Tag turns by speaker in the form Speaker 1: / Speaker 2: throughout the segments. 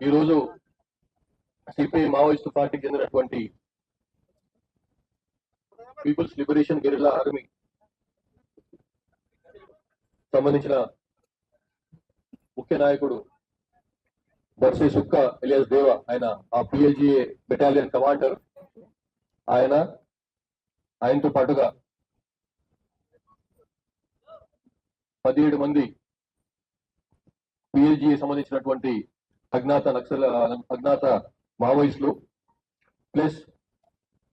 Speaker 1: ఈరోజు CPI Maoist పార్టీకి చెందినటువంటి పీపుల్స్ లిబరేషన్ గెరిలా ఆర్మీ సంబంధించిన ముఖ్య నాయకుడు బర్సే సుక్క ఎలియాస్ దేవ ఆయన ఆ పిఎల్జిఏ బెటాలియన్ కమాండర్. ఆయన ఆయనతో పాటుగా పదిహేడు మంది పిఎల్జిఏ సంబంధించినటువంటి అజ్ఞాత నక్సల అజ్ఞాత మావోయిస్టులు ప్లస్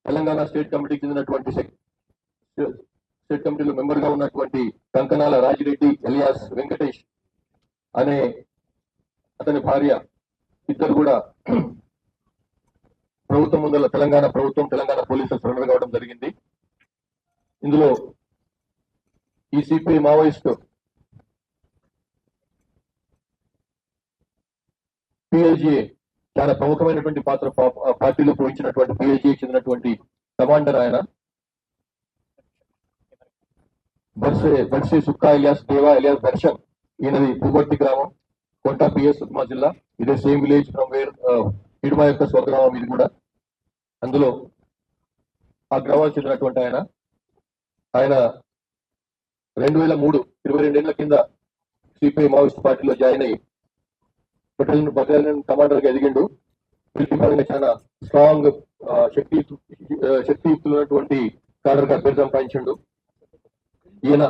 Speaker 1: తెలంగాణ స్టేట్ కమిటీకి చెందినటువంటి స్టేట్ కమిటీలో మెంబర్గా ఉన్నటువంటి కంకనాల రాజిరెడ్డి ఎలియాస్ వెంకటేష్ అనే అతని భార్య ఇద్దరు కూడా ప్రభుత్వం ముందర తెలంగాణ ప్రభుత్వం తెలంగాణ పోలీసులు సరెండర్ కావడం జరిగింది. ఇందులో ఈ సిపిఐ మావోయిస్టు పిఎల్జీఏ చాలా ప్రముఖమైనటువంటి పాత్ర పార్టీలో పోయించినటువంటి పిఎల్జీ చెందినటువంటి కమాండర్ ఆయన. బర్సే బర్సే సుక్కా ఇలియాస్ దేవా ఇలియాస్ దర్శన్ ఈయనది పుగొట్టి గ్రామం కొంట పిఎస్ సుక్మా జిల్లా. ఇదే same village from where Iduma యొక్క స్వగ్రామం ఇది కూడా. అందులో ఆ గ్రామానికి చెందినటువంటి ఆయన. ఆయన రెండు వేల మూడు ఇరవై రెండేళ్ళ కింద సిపిఐ మావోయిస్ట్ పార్టీలో జాయిన్ అయ్యి బటాలియన్ బటాలియన్ కమాండర్గా ఎదిగిండు. మిలిటరీ చాలా స్ట్రాంగ్ శక్తి శక్తియుక్తులైనటువంటి ఉన్నటువంటి కాడర్గా పేరు సంపాదించిండు. ఈయన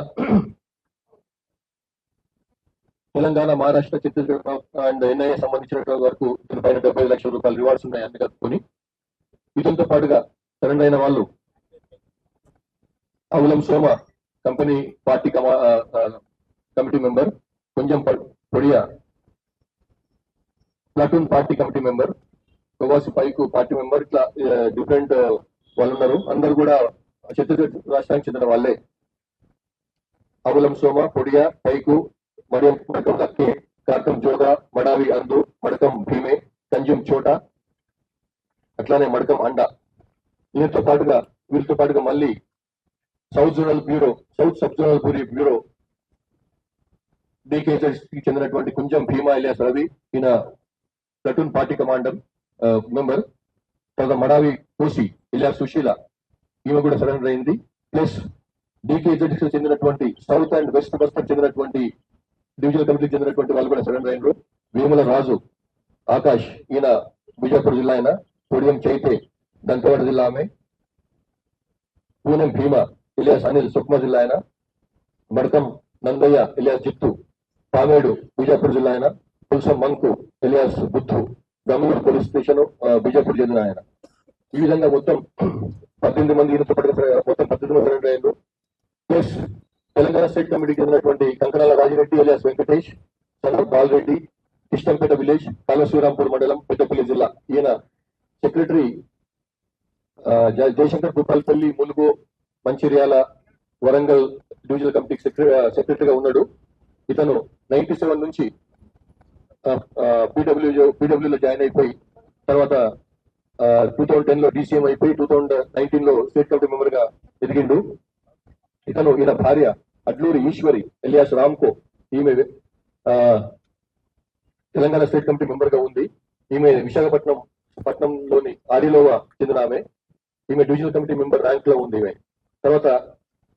Speaker 1: తెలంగాణ మహారాష్ట్ర ఛత్తీస్గఢ్ అండ్ ఎన్ఐఏ సంబంధించినటువంటి వరకు ఇతని పైన డెబ్బై ఐదు లక్షల రూపాయలు రివార్డ్స్ ఉన్నాయి అన్ని కలుపుకొని. ఇతనితో పాటుగా సరెండర్ అయిన వాళ్ళు అవులం సోమ కంపెనీ పార్టీ కమా కమిటీ మెంబర్ కొంచెం Podiya platoon party committee member ప్రవాసి పైకు party member ఇట్లా డిఫరెంట్ వాళ్ళు ఉన్నారు అందరు కూడా ఛత్తీస్గఢ్ రాష్ట్రానికి చెందిన వాళ్ళే. అవులం సోమ పొడియా పైకు మరియం మడకం లక్కే కార్కం జోగా మడావి అందు మడకం భీమే కంజుం చోట అట్లానే మడకం అండ. వీరితో పాటుగా వీరితో పాటుగా మళ్ళీ south zonal bureau south sub zonal bureau bureau డికేజెస్కి చెందినటువంటి కుంజం భీమా ఇలియాస్ రవి ఈయన ప్లటూన్ పార్టీ కమాండర్ మెంబర్ తర్వాత మడావి కోసి ఇలా సుశీల ఈమె కూడా సరెండర్ అయింది. ప్లస్ డికేజెడ్కి చెందినటువంటి సౌత్ అండ్ వెస్ట్ బస్తర్ చెందినటువంటి డివిజనల్ కమిటీకి చెందినటువంటి వాళ్ళు కూడా సరెండర్ అయినారు. వేముల రాజు ఆకాష్ ఈయన బిజాపూర్ జిల్లా ఆయన పొడియం చైతే దంతవాడ జిల్లా ఆమె. పూనెం భీమ ఇలియాస్ అనిల్ సుక్మా జిల్లా ఆయన మడకం నందయ్య ఇలియాస్ జిత్తు పామేడు బిజాపూర్ జిల్లా ఆయన Pulsam Manku alias Buddhu Gangur police station Bijapur చెందిన ఆయన. ఈ విధంగా మొత్తం పద్దెనిమిది మంది ఈయనతో పాటు మొత్తం పద్దెనిమిది మంది సరెండర్ అయ్యారు. ప్లస్ తెలంగాణ స్టేట్ కమిటీకి చెందినటువంటి కంకణాల రాజిరెడ్డి ఎలియాస్ వెంకటేష్ చంద్ర బాలరెడ్డి కిష్టంపేట విలేజ్ కాళశ్రీరాంపూర్ మండలం పెద్దపల్లి జిల్లా. ఈయన సెక్రటరీ జయశంకర్ భూపాల్పల్లి ములుగు మంచిర్యాల వరంగల్ డివిజనల్ కమిటీకి సెక్రటరీగా ఉన్నాడు. ఇతను నైన్టీ సెవెన్ నుంచి పీడబ్ల్యూ పీడబ్ల్యూలో జాయిన్ అయిపోయి తర్వాత టూ థౌసండ్ టెన్లో డీసీఎం అయిపోయి టూ థౌసండ్ నైన్టీన్లో స్టేట్ కమిటీ మెంబర్గా ఎదిగిండు. ఇతను ఈయన భార్య అడ్లూరి ఈశ్వరి ఎలియాస్ రామ్కో. ఈమె ఆ, తెలంగాణ స్టేట్ కమిటీ మెంబర్గా ఉంది. ఈమె విశాఖపట్నం పట్నంలోని ఆరిలోవా చెందిన ఆమె. ఈమె డివిజనల్ కమిటీ మెంబర్ ర్యాంక్లో ఉంది ఈమె. తర్వాత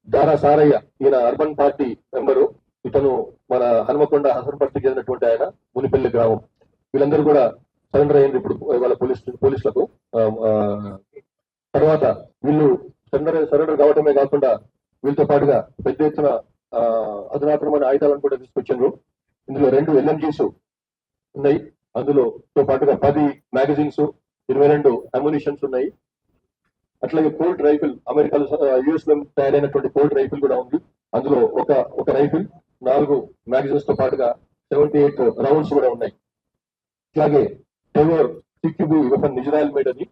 Speaker 1: దారా సారయ్య ఈయన అర్బన్ పార్టీ మెంబరు ఇతను మన హనుమకొండ హసన్పర్తికి చెందినటువంటి ఆయన మునిపల్లి గ్రామం. వీళ్ళందరూ కూడా సరెండర్ అయ్యింది ఇప్పుడు వాళ్ళ పోలీస్ పోలీసులకు. తర్వాత వీళ్ళు సరెండర్ సరెండర్ కావడమే కాకుండా వీళ్ళతో పాటుగా పెద్ద ఎత్తున ఆ, అధునాతనమైన ఆయుధాలను కూడా తీసుకొచ్చిండ్రు. ఇందులో రెండు ఎల్ఎంజీస్ ఉన్నాయి. అందులో తో పాటుగా పది మ్యాగజైన్స్ ఇరవై రెండు అమ్యునిషన్స్ ఉన్నాయి. అట్లాగే కోల్డ్ రైఫిల్ అమెరికాలో యుఎస్లో తయారైనటువంటి కోల్డ్ రైఫిల్ కూడా ఉంది. అందులో ఒక ఒక రైఫిల్ నాలుగు మ్యాగజైన్స్తో పాటుగా సెవెంటీ ఎయిట్ రౌండ్స్ కూడా ఉన్నాయి. ఇట్లాగే టెవర్ సిక్కిబు వెపన్ ఇజ్రాయల్ మేడ్ అది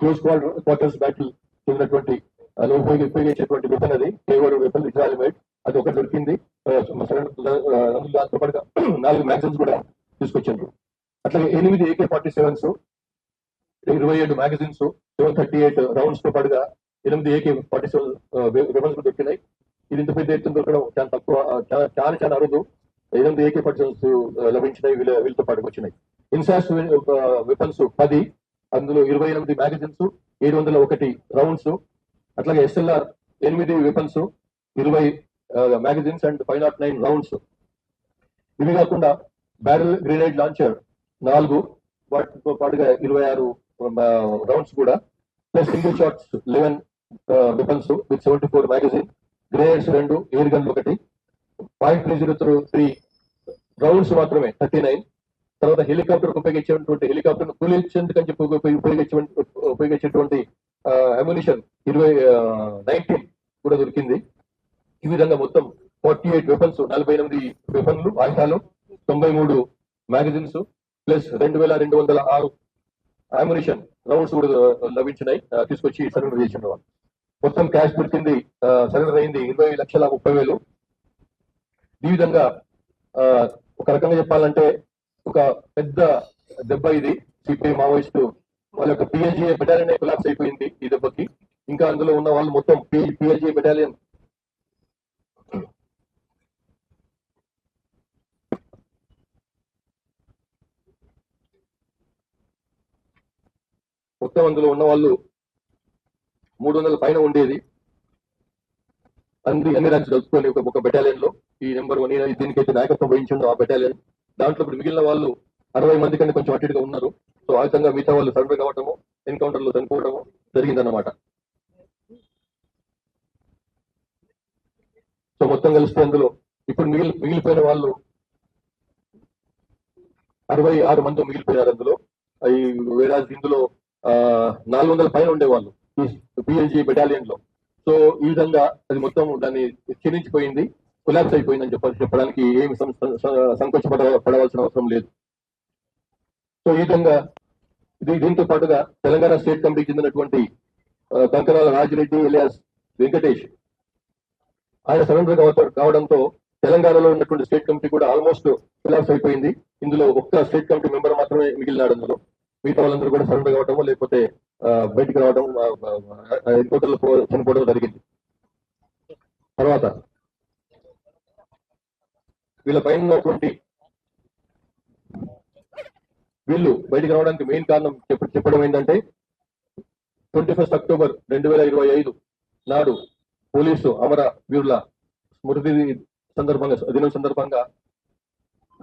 Speaker 1: క్లోజ్ క్వార్టర్స్ బ్యాటిల్ చెందినటువంటి అది ఉపయోగించేటువంటి వెపన్ అది. Tavor weapon Israel made. అది ఒకటి దొరికింది. దాంతో పాటుగా నాలుగు మ్యాగజైన్స్ కూడా తీసుకొచ్చారు. అట్లాగే ఎనిమిది ఏకే ఫార్టీ సెవెన్స్ ఇరవై ఏడు మ్యాగజైన్స్ సెవెన్ థర్టీ ఎయిట్ రౌండ్స్తో పాటుగా ఎనిమిది ఏకే ఫార్టీ సెవెన్ వెపన్స్ దొరికినాయి. ఇది ఇంత పెద్ద ఎత్తున దొరకడం? చాలా తక్కువ చాలా చాలా అరుదు. ఎనిమిది ఏకే పర్సన్స్ లభించినాయి వీళ్ళ వీళ్ళతో పాటుకు వచ్చినాయి. ఇన్సాస్ వెపన్స్ పది అందులో ఇరవై ఎనిమిది మ్యాగజైన్స్ ఏడు వందల ఒకటి రౌండ్స్ అట్లాగే ఎస్ఎల్ఆర్ ఎనిమిది వెపన్స్ ఇరవై magazines and five nought nine rounds ఇవి కాకుండా బ్యారల్ గ్రెనేడ్ లాంచర్ నాలుగు వాటితో పాటుగా ఇరవై ఆరు రౌండ్స్ కూడా. Plus single shots eleven weapons with seventy four magazine grenades రెండు ఎయిర్ గన్లు ఒకటి. Point three zero three. Rounds మాత్రమే థర్టీ నైన్ తర్వాత హెలికాప్టర్ ఉపయోగించేటువంటి హెలికాప్టర్ కూలించేందుకని చెప్పి ఉపయోగించే ఉపయోగించేటువంటి అమ్యునిషన్ ఇరవై నైన్టీన్ కూడా దొరికింది. ఈ విధంగా మొత్తం ఫార్టీ ఎయిట్ వెపన్స్ నలభై ఎనిమిది వెపన్లు ఆయుధాలు తొంభై మూడు మ్యాగజైన్స్ ప్లస్ రెండు వేల రెండు వందల ఆరు అమ్యునిషన్ రౌండ్స్ కూడా లభించినాయి. తీసుకొచ్చి సరెండర్ చేసిన వాళ్ళు. మొత్తం క్యాష్ దొరికింది సరెండర్ అయింది ఇరవై లక్షల ముప్పై వేలు. ఈ విధంగా ఒక రకంగా చెప్పాలంటే ఒక పెద్ద దెబ్బ ఇది. సిపిఐ మావోయిస్టు వాళ్ళ యొక్క పిఎల్జీఏ బెటాలియన్ కొలాప్స్ అయిపోయింది ఈ దెబ్బకి. ఇంకా అందులో ఉన్న వాళ్ళు మొత్తం పిఎల్జీ బెటాలియన్ మొత్తం అందులో ఉన్న వాళ్ళు మూడు వందల పైన ఉండేది. అన్ని అన్ని ర్యాంక్స్ కలుపుకొని ఒక ఒక బెటాలియన్లో ఈ నెంబర్ వన్ దీనికైతే నాయకత్వం వహించిండు ఆ బెటాలియన్ దాంట్లో ఇప్పుడు మిగిలిన వాళ్ళు అరవై మంది కంటే కొంచెం అటు ఉన్నారు. సో ఆ విధంగా మిగతా వాళ్ళు సర్వే కావటము ఎన్కౌంటర్లో చనిపోవడము జరిగిందన్నమాట. సో మొత్తం కలిస్తే అందులో ఇప్పుడు మిగిలి మిగిలిపోయిన వాళ్ళు అరవై ఆరు మంది మిగిలిపోయారు అందులో. ఈ వేరే ఇందులో నాలుగు వందల పైన ఉండేవాళ్ళు. పిఎల్జీ బెటాలియన్లో. సో ఈ విధంగా అది మొత్తం దాన్ని క్షీణించిపోయింది కొలాప్స్ అయిపోయిందని చెప్పాలి చెప్పడానికి ఏమి సం- సంకోచపడ పడవలసిన అవసరం లేదు. సో ఈ విధంగా ఇది దీంతో పాటుగా తెలంగాణ స్టేట్ కమిటీకి చెందినటువంటి కంకరాల రాజిరెడ్డి ఎలియాస్ వెంకటేష్ ఆయన సరెండర్ కావడంతో తెలంగాణలో ఉన్నటువంటి స్టేట్ కమిటీ కూడా ఆల్మోస్ట్ కొలాప్స్ అయిపోయింది. ఇందులో ఒక్క స్టేట్ కమిటీ మెంబర్ మాత్రమే మిగిలినాడు అందులో. మిగతా వాళ్ళందరూ కూడా సరెండర్ కావడము లేకపోతే బయటికి రావడం ఎన్కౌంటర్లో చనిపోవడం జరిగింది. తర్వాత వీళ్ళ పైన ఉన్నటువంటి వీళ్ళు బయటికి రావడానికి మెయిన్ కారణం చెప్పడం ఏంటంటే ట్వంటీ ఫస్ట్ అక్టోబర్ రెండు వేల ఇరవై ఐదు నాడు పోలీసు అమర వీరుల స్మృతి సందర్భంగా దినం సందర్భంగా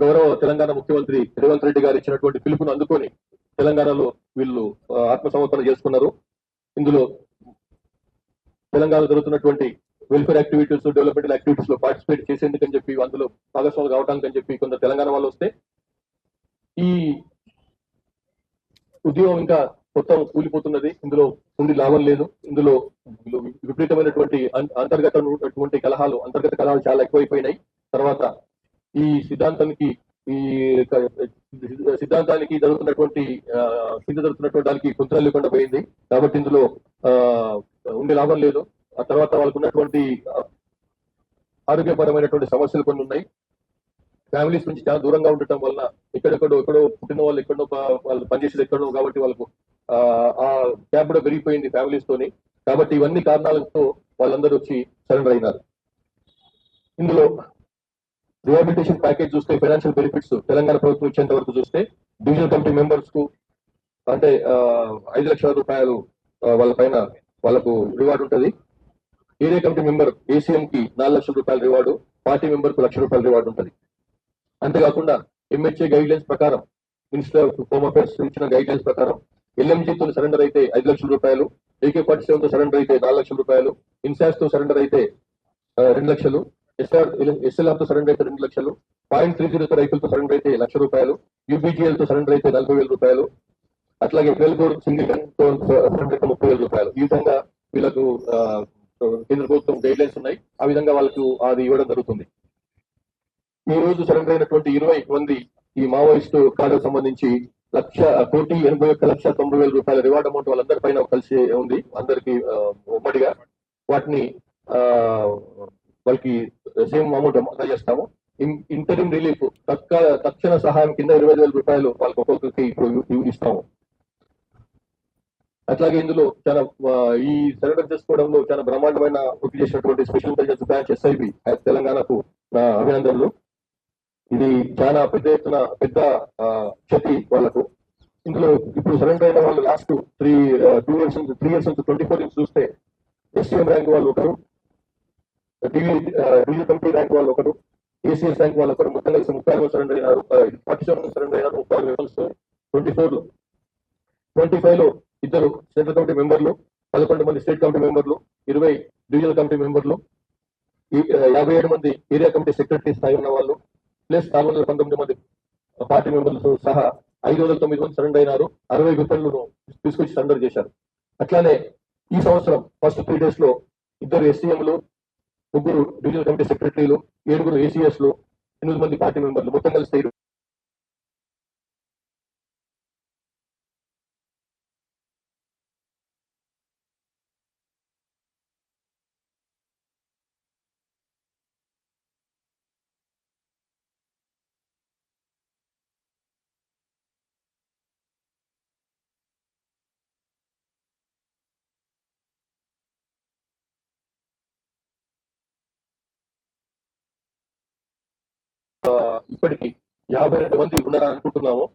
Speaker 1: గౌరవ తెలంగాణ ముఖ్యమంత్రి రేవంత్ రెడ్డి గారు ఇచ్చినటువంటి పిలుపును అందుకొని తెలంగాణలో వీళ్ళు ఆత్మసమర్పణ చేసుకున్నారు. ఇందులో తెలంగాణలో జరుగుతున్నటువంటి వెల్ఫేర్ యాక్టివిటీస్ డెవలప్మెంట్ యాక్టివిటీస్లో పార్టిసిపేట్ చేసేందుకని చెప్పి అందులో భాగస్వామి కావడానికి అని చెప్పి కొంత తెలంగాణ వాళ్ళు వస్తే ఈ ఉద్యోగం ఇంకా మొత్తం కూలిపోతున్నది. ఇందులో ఉండి లాభం లేదు. ఇందులో విపరీతమైనటువంటి అంతర్గత కలహాలు అంతర్గత కలహాలు చాలా ఎక్కువైపోయినాయి. తర్వాత ఈ సిద్ధాంతానికి ఈ సిద్ధాంతానికి జరుగుతున్నటువంటి ఆ, కింద జరుగుతున్నటువంటి దానికి కుంతలు లేకుండా పోయింది. కాబట్టి ఇందులో ఉండే లాభం లేదు. ఆ తర్వాత వాళ్ళకు ఉన్నటువంటి ఆరోగ్యపరమైనటువంటి సమస్యలు కొన్ని ఉన్నాయి. ఫ్యామిలీస్ నుంచి చాలా దూరంగా ఉండటం వలన ఎక్కడెక్కడో ఎక్కడో పుట్టిన వాళ్ళు ఎక్కడో వాళ్ళు పనిచేసేది ఎక్కడో కాబట్టి వాళ్ళకు ఆ, ఆ గ్యాప్ కూడా పెరిగిపోయింది ఫ్యామిలీస్ తోని. కాబట్టి ఇవన్నీ కారణాలతో వాళ్ళందరూ వచ్చి సరెండర్ అయినారు. ఇందులో రిహాబిలిటేషన్ ప్యాకేజ్ చూస్తే ఫైనాన్షియల్ బెనిఫిట్స్ తెలంగాణ ప్రభుత్వం ఇచ్చేంత వరకు చూస్తే డివిజనల్ కమిటీ మెంబర్స్కు అంటే ఆ, ఐదు లక్షల రూపాయలు వాళ్ళ పైన వాళ్ళకు రివార్డ్ ఉంటుంది. ఏరియా కమిటీ మెంబర్ ఏసీఎం కి నాలుగు లక్షల రూపాయల రివార్డు పార్టీ మెంబర్కు లక్ష రూపాయల రివార్డు ఉంటుంది. అంతేకాకుండా ఎంహెచ్ఏ గైడ్ లైన్స్ ప్రకారం మినిస్టర్ ఆఫ్ హోమ్ అఫేర్స్ ఇచ్చిన గైడ్ లైన్స్ ప్రకారం ఎల్ఎంజీ తో సరెండర్ అయితే ఐదు లక్షల రూపాయలు ఏకే ఫార్టీ సెవెన్తో సరెండర్ అయితే నాలుగు లక్షల రూపాయలు ఇన్సాస్తో సరెండర్ అయితే రెండు లక్షలు ఎస్ఆర్ ఎస్ఎల్ఆర్తో సరెండర్ అయితే రెండు లక్షలు పాయింట్ త్రీ జీరో రైతులతో సరెండర్ అయితే లక్ష రూపాయలు యూబీజీఎల్తో సరెండర్ అయితే నలభై వేల రూపాయలు అట్లాగే ట్వెల్వ్ సింగిల్తో సరెండర్ అయితే ముప్పై వేల రూపాయలు. ఈ విధంగా వీళ్ళకు కేంద్ర ప్రభుత్వం గైడ్ లైన్స్ ఉన్నాయి. ఆ విధంగా వాళ్ళకు అది ఇవ్వడం జరుగుతుంది. ఈ రోజు సరెండర్ అయినటువంటి ఇరవై మంది ఈ మావోయిస్టు కాడకు సంబంధించి లక్ష కోటి ఎనభై ఒక్క లక్ష తొంభై వేల రూపాయల రివార్డ్ అమౌంట్ వాళ్ళందరి పైన కలిసి ఉంది. అందరికి ఉమ్మడిగా. వాటిని ఆ, వాళ్ళకి సేమ్ అమౌంట్ అందజేస్తాము ఇంటరిమ్ రిలీఫ్ తక్క తక్షణ సహాయం కింద ఇరవై వేల రూపాయలు వాళ్ళకి ఒక్కొక్కరికి ఇప్పుడు ఇస్తాము. అట్లాగే ఇందులో చాలా ఈ సరెండర్ చేసుకోవడంలో చాలా బ్రహ్మాండమైన కృషి చేసినటువంటి స్పెషల్ ఇంటెలిజెన్స్ బ్రాంచ్ ఎస్ఐబి తెలంగాణకు నా అభినందనలు. ఇది చాలా పెద్ద ఎత్తున పెద్ద క్షతి వాళ్ళకు. ఇందులో ఇప్పుడు సరెండర్ అయిన వాళ్ళు లాస్ట్ త్రీ టూ ఇయర్స్ నుంచి త్రీ ఇయర్స్ నుంచి ట్వంటీ ఫోర్ ఇయర్స్ చూస్తే ఎస్టీఎం ర్యాంక్ వాళ్ళు ఒకరు. డివిజన్ కమిటీ ర్యాంక్ వాళ్ళు ఒకరు ఏసీఎస్ ర్యాంక్ వాళ్ళు ఒకరు మొత్తం కలిసి ముప్పై ఆరు సరెండర్ అయినారు ఫార్టీ సెవెన్ సరెండర్ అయినారు ముప్పై ఆరు మెంబర్స్ ట్వంటీ ఫోర్లో ట్వంటీ ఫైవ్లో ఇద్దరు సెంట్రల్ కమిటీ మెంబర్లు పదకొండు మంది స్టేట్ కమిటీ మెంబర్లు ఇరవై డివిజనల్ కమిటీ మెంబర్లు యాభై ఏడు మంది ఏరియా కమిటీ సెక్రటరీ స్థాయి ఉన్న వాళ్ళు ప్లస్ నాలుగు వందల పంతొమ్మిది మంది పార్టీ మెంబర్లతో సహా ఐదు వందల తొమ్మిది మంది సరెండర్ అయినారు అరవై గుర్తులను తీసుకొచ్చి సరెండర్ చేశారు. అట్లానే ఈ సంవత్సరం ఫస్ట్ త్రీ డేస్లో ఇద్దరు ఎస్సీఎంలు ముగ్గురు డివిజనల్ కమిటీ సెక్రటరీలు ఏడుగురు ఏసీఎస్లో ఎనిమిది మంది పార్టీ మెంబర్లు మొత్తం కలిసి ఇప్పటికి యాభై రెండు మంది ఉన్నారని అనుకుంటున్నాము.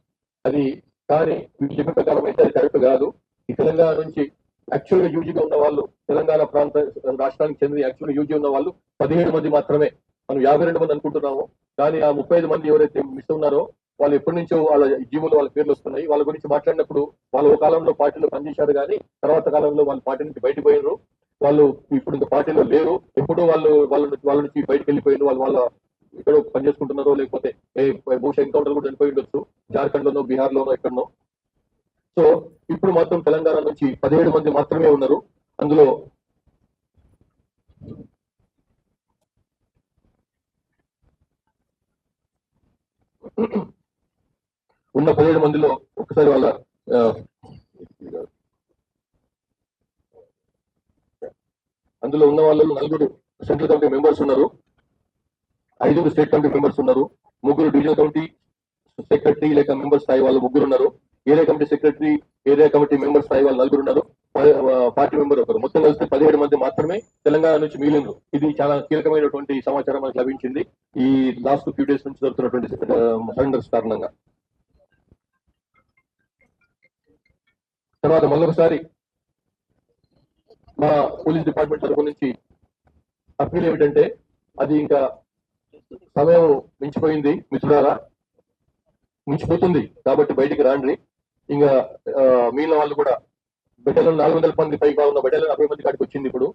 Speaker 1: అది కానీ వీళ్ళు చెప్పిన ప్రకారం అయితే అది కరెక్ట్ కాదు. ఈ తెలంగాణ నుంచి యాక్చువల్గా యూజీగా ఉన్న వాళ్ళు తెలంగాణ ప్రాంత రాష్ట్రానికి చెందిన యాక్చువల్ యూజీ ఉన్న వాళ్ళు పదిహేడు మంది మాత్రమే. మనం యాభై రెండు మంది అనుకుంటున్నాము. కానీ ఆ ముప్పై ఐదు మంది ఎవరైతే మిస్ ఉన్నారో వాళ్ళు ఎప్పటి నుంచో వాళ్ళ జీవులు వాళ్ళ పేర్లు వస్తున్నాయి. వాళ్ళ గురించి మాట్లాడినప్పుడు వాళ్ళు ఒక కాలంలో పార్టీలో పనిచేశారు కానీ తర్వాత కాలంలో వాళ్ళు పార్టీ నుంచి బయటకు పోయినారు. వాళ్ళు ఇప్పుడు ఇంకా పార్టీలో లేరు. ఎప్పుడో వాళ్ళు వాళ్ళ నుంచి- వాళ్ళ నుంచి బయటకు వెళ్ళిపోయిన వాళ్ళు వాళ్ళ ఇక్కడ పని చేసుకుంటున్నారో లేకపోతే బహుశా ఎన్కౌంటర్ కూడా చనిపోయి ఉండొచ్చు. జార్ఖండ్ లోనో బీహార్ లోనో ఎక్కడనో. సో ఇప్పుడు మాత్రం తెలంగాణ నుంచి పదిహేడు మంది మాత్రమే ఉన్నారు. అందులో ఉన్న పదిహేడు మందిలో ఒకసారి వాళ్ళ అందులో ఉన్న వాళ్ళలో నలుగురు సెంట్రల్ కమిటీ మెంబర్స్ ఉన్నారు. ఐదుగురు స్టేట్ కమిటీ మెంబర్స్ ఉన్నారు. ముగ్గురు డివిజనల్ కమిటీ సెక్రటరీ లేక మెంబర్ స్థాయి వాళ్ళు ముగ్గురు ఉన్నారు. Area committee secretary area committee member స్థాయి వాళ్ళు నలుగురు ఉన్నారు. పార్టీ మెంబర్ ఒకరు. మొత్తం కలిస్తే పదిహేడు మంది మాత్రమే తెలంగాణ నుంచి మిగిలిండ్రు. ఇది చాలా కీలకమైనటువంటి సమాచారం మనకు లభించింది. ఈ లాస్ట్ ఫ్యూ డేస్ నుంచి జరుగుతున్నటువంటి సరెండర్స్ కారణంగా. తర్వాత మళ్ళొకసారి మా పోలీస్ డిపార్ట్మెంట్ తరపు నుంచి అప్పీల్ ఏమిటంటే అది ఇంకా సమయం మించిపోయింది మిత్రులారా. మించిపోతుంది కాబట్టి బయటికి రాండి. ఇంకా మిగిలిన వాళ్ళు కూడా బెటలను నాలుగు వందల మంది పైగా ఉన్న బెటలను అరవై మంది కాడికి వచ్చింది ఇప్పుడు.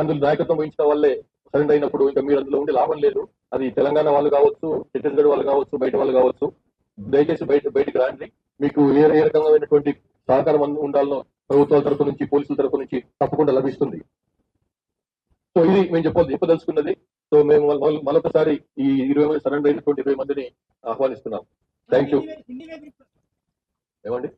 Speaker 1: అందులో నాయకత్వం వహించిన వాళ్ళే సరెండర్ అయినప్పుడు ఇంకా మీరు అందులో ఉండి లాభం లేదు. అది తెలంగాణ వాళ్ళు కావచ్చు ఛత్తీస్గఢ్ వాళ్ళు కావచ్చు బయట వాళ్ళు కావచ్చు. దయచేసి బయట బయటికి రాండి. మీకు ఏ ఏ రకమైనటువంటి సహకారం ఉండాలో ప్రభుత్వాల తరపు నుంచి పోలీసుల తరపు నుంచి తప్పకుండా లభిస్తుంది. సో ఇది మేము చెప్పాలి చెప్పదలుచుకున్నది. సో మేము మరొకసారి ఈ ఇరవై సరెండర్ అయినటువంటి ఇరవై మందిని ఆహ్వానిస్తున్నాం. థ్యాంక్ యూ ఏమండి?